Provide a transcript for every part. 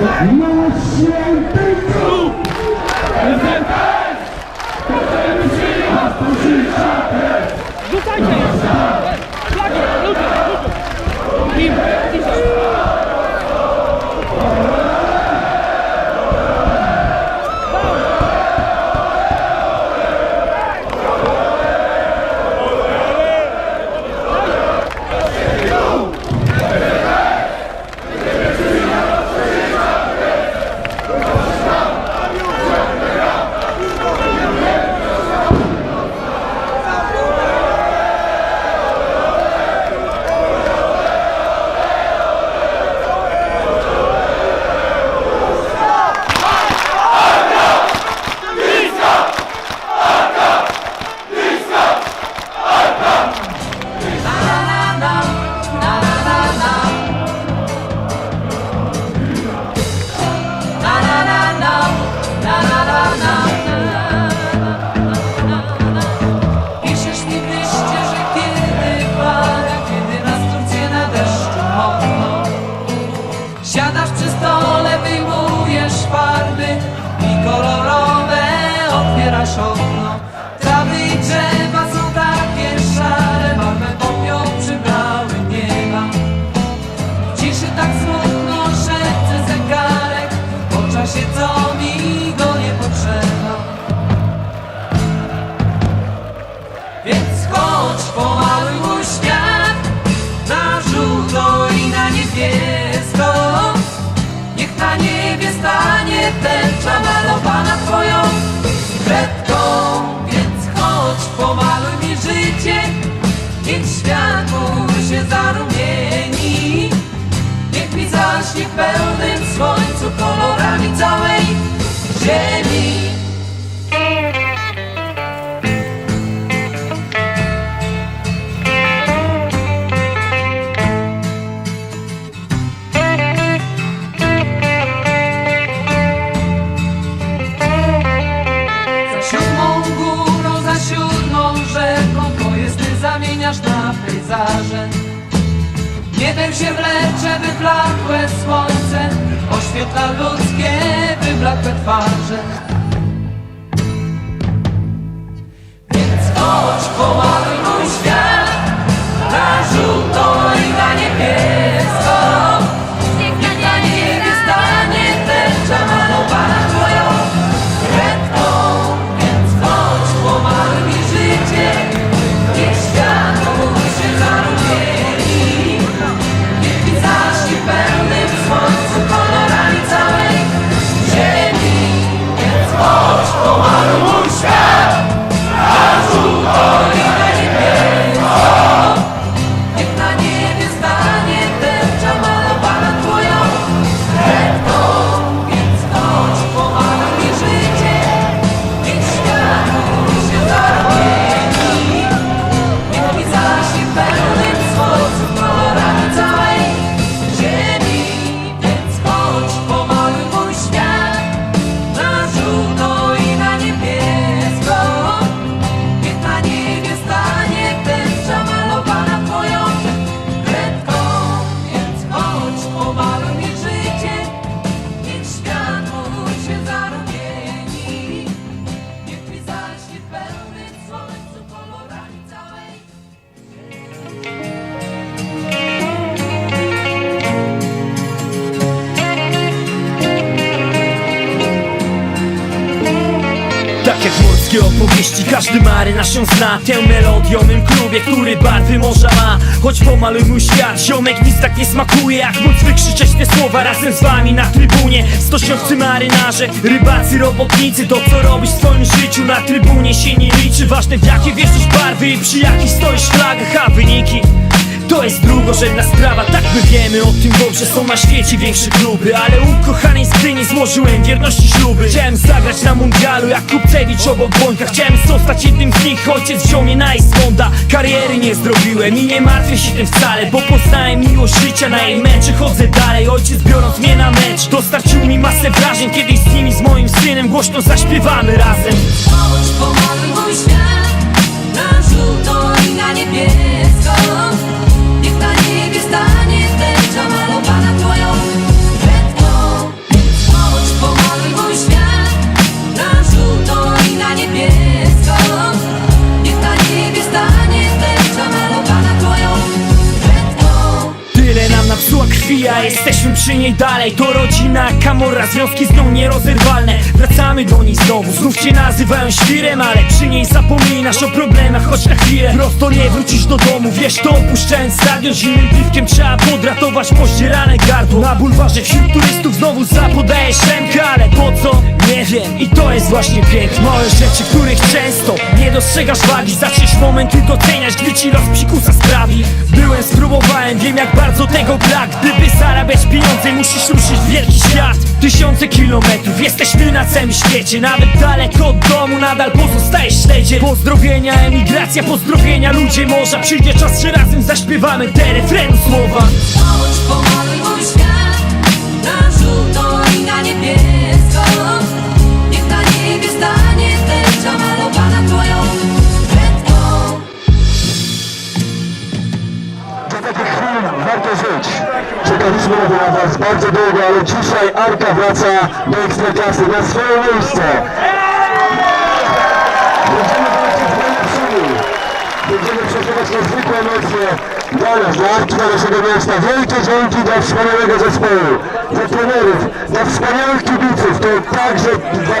Não adianta Morskie opowieści, każdy marynarz ją zna Tę melodię mym klubie, który barwy morza ma. Choć pomaluj mój świat, ziomek nic tak nie smakuje Jak móc wykrzyczeć te słowa razem z wami na trybunie. Stośniowcy marynarze, rybacy, robotnicy To co robisz w swoim życiu na trybunie się nie liczy. Ważne w jakie wierzysz barwy i przy jakich stoisz flagach A wyniki to jest drugorzędna sprawa, tak my wiemy o tym dobrze. Są na świecie większe kluby Ale u kochanej skryni złożyłem wierności śluby. Chciałem zagrać na mundialu jak Kupcewicz obok Bąka. Chciałem zostać jednym z nich, ojciec wziął mnie na Ismonda. Kariery nie zrobiłem i nie martwię się tym wcale Bo poznałem miłość życia, na jej mecze chodzę dalej Ojciec biorąc mnie na mecz. Dostarczył mi masę wrażeń Kiedyś z nimi, z moim synem głośno zaśpiewamy razem. Chodź pomaluj mój świat Na żółto i na niebiesko związki z nią nierozerwalne. Wracamy do niej znowu, znów cię nazywają świrem Ale przy niej zapominasz o problemach, choć na Prosto nie wrócisz do domu, wiesz to opuszczając stadion Zimnym piwkiem trzeba podratować pościerane gardło. Na bulwarze wśród turystów znowu zapodajesz szemkę Ale po co? Nie wiem I to jest właśnie piękno Małe rzeczy, których często nie dostrzegasz wagi. Zaczniesz moment i doceniać, gdy ci los psikusa sprawi. Byłem, spróbowałem, wiem jak bardzo tego brak. Gdyby zarabiać pieniądze, musisz ruszyć w wielki świat. Tysiące kilometrów, jesteśmy na całym świecie. Nawet daleko od domu, nadal pozostajesz śledzie Pozdrowienia, emigracja, pozdrowienia, ludzie morza Przyjdzie czas, że razem zaśpiewamy te refrenu słowa Chodź pomaluj mój świat Na żółto i na niebiesko Niech na niebie stanie tęcza malowana twoją kredką Do takich chwil warto żyć. Czekaliśmy na Was bardzo długo, ale dzisiaj Arka wraca do Ekstraklasy na swoje miejsce. Niezwykłe emocje dla nas, dla dla naszego miasta. Wielkie dzięki dla wspaniałego zespołu, dla trenerów, dla wspaniałych kibiców. To także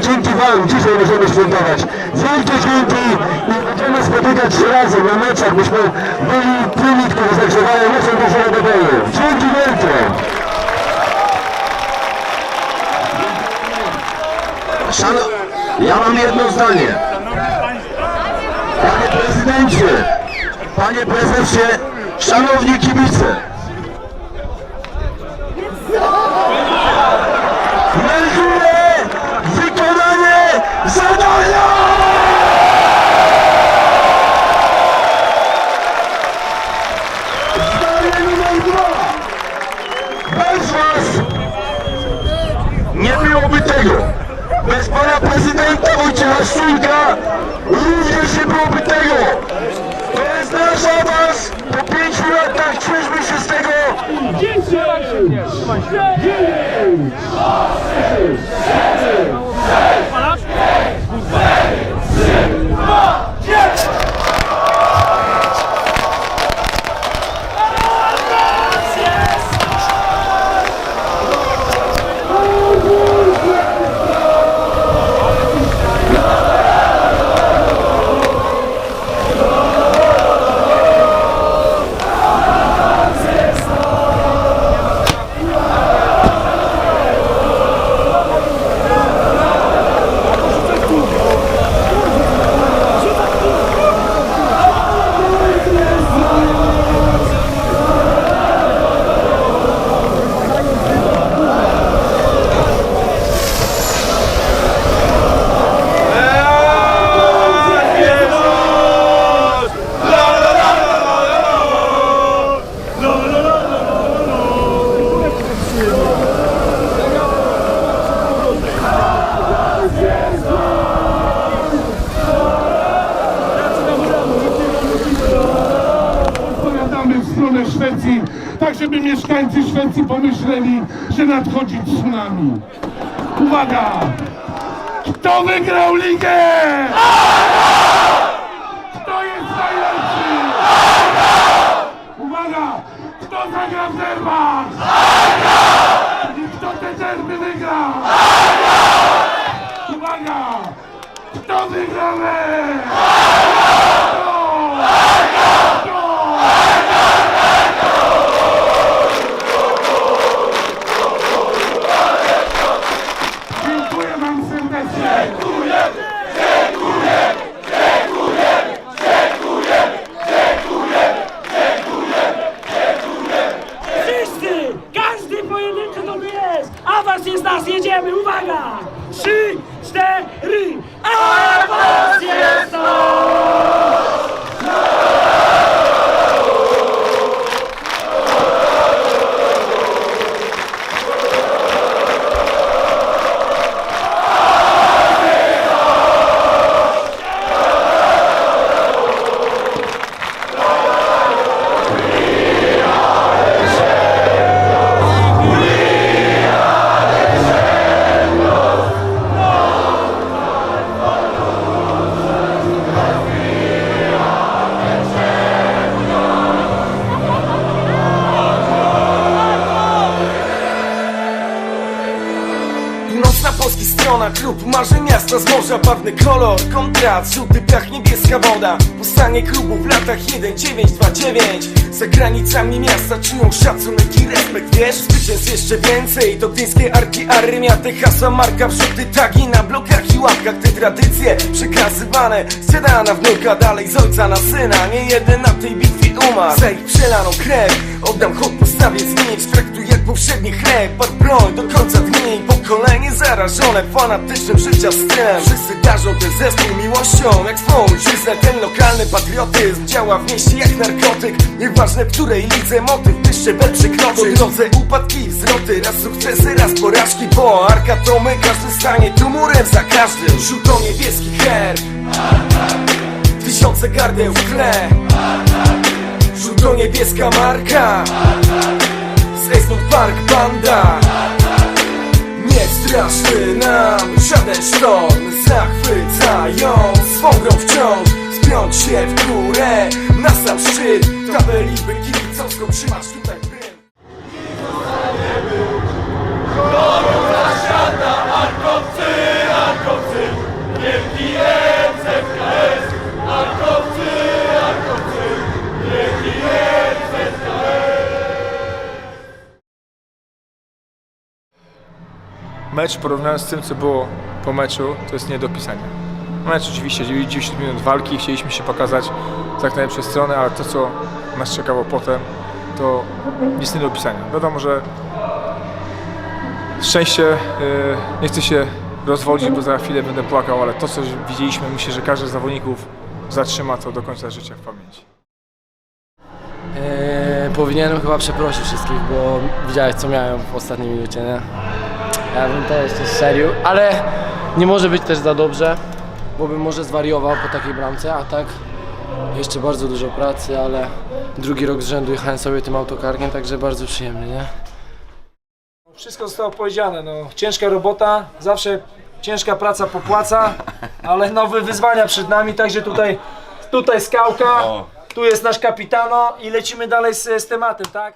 dzięki Wam dzisiaj możemy świętować. Wielkie dzięki i będziemy spotykać się razem na meczach, byśmy byli tymi, którzy zagrzewają naszą drużynę do boju. Dzięki wielkie! Szano... Ja mam jedno zdanie. Panie prezydencie, panie prezesie, szanowni kibice. Thank you. Że nadchodzi tsunami. Uwaga! Kto wygrał ligę? Kto jest najlepszy? Uwaga! Kto zagra w derbach? I kto te derby wygra? Uwaga! Kto wygra mecz? Kto? Miasta z morza Barwny kolor, kontrast, żółty piach, niebieska woda. Powstanie klubu w latach 1929 Za granicami miasta czują szacunek i respekt Wiesz, zwycięstw jeszcze więcej. To gdyńskie arki, armia, te hasła, marka Wrzuty, tagi na blokach i łapkach. Te tradycje przekazywane Z dziada wnuka, dalej z ojca na syna. Nie jeden na tej bitwie umarł. Za ich przelaną krew Oddam hołd postawie znicz Traktuj jak powszedni chleb Par broń do końca dni. Pokolenie zarażone fanatycznym życia stylem Wszyscy darzą ten zespół miłością Jak swą ojczyznę Ten lokalny patriotyzm Działa w mieście jak narkotyk. Nieważne w której lidze motyw By szczebel przekroczyć Po drodze upadki i wzloty Raz sukcesy, raz porażki Bo arka to my Każdy stanie tu murem za każdym. Żółto-niebieski herb Tysiące gardeł w tle. Żółto-niebieska marka Z Esmond Park Banda Nie straszny nam żaden sztorm. Zachwycając swą grą wciąż. Spiąć się w górę Na sam szczyt. Tabeli by kibicowską trzymasz Mecz porównując z tym, co było po meczu, to jest nie do pisania. Mecz oczywiście, 90 minut walki, chcieliśmy się pokazać z jak najlepszej strony, ale to, co nas czekało potem, to jest nie do opisania. Wiadomo, że szczęście, yy, nie chcę się rozwodzić, bo za chwilę będę płakał, ale to, co widzieliśmy, myślę, że każdy z zawodników zatrzyma to do końca życia w pamięci. Eee, powinienem chyba przeprosić wszystkich, bo widziałeś co miałem w ostatniej minucie, nie? Ja bym też się strzelił, ale nie może być też za dobrze, bo bym może zwariował po takiej bramce, a tak Jeszcze bardzo dużo pracy, ale drugi rok z rzędu jechałem sobie tym autokarkiem, także bardzo przyjemnie, nie? Wszystko zostało powiedziane, no. Ciężka robota, zawsze ciężka praca popłaca, ale nowe wyzwania przed nami, także tutaj, tutaj skałka, tu jest nasz kapitano i lecimy dalej z, z tematem, tak?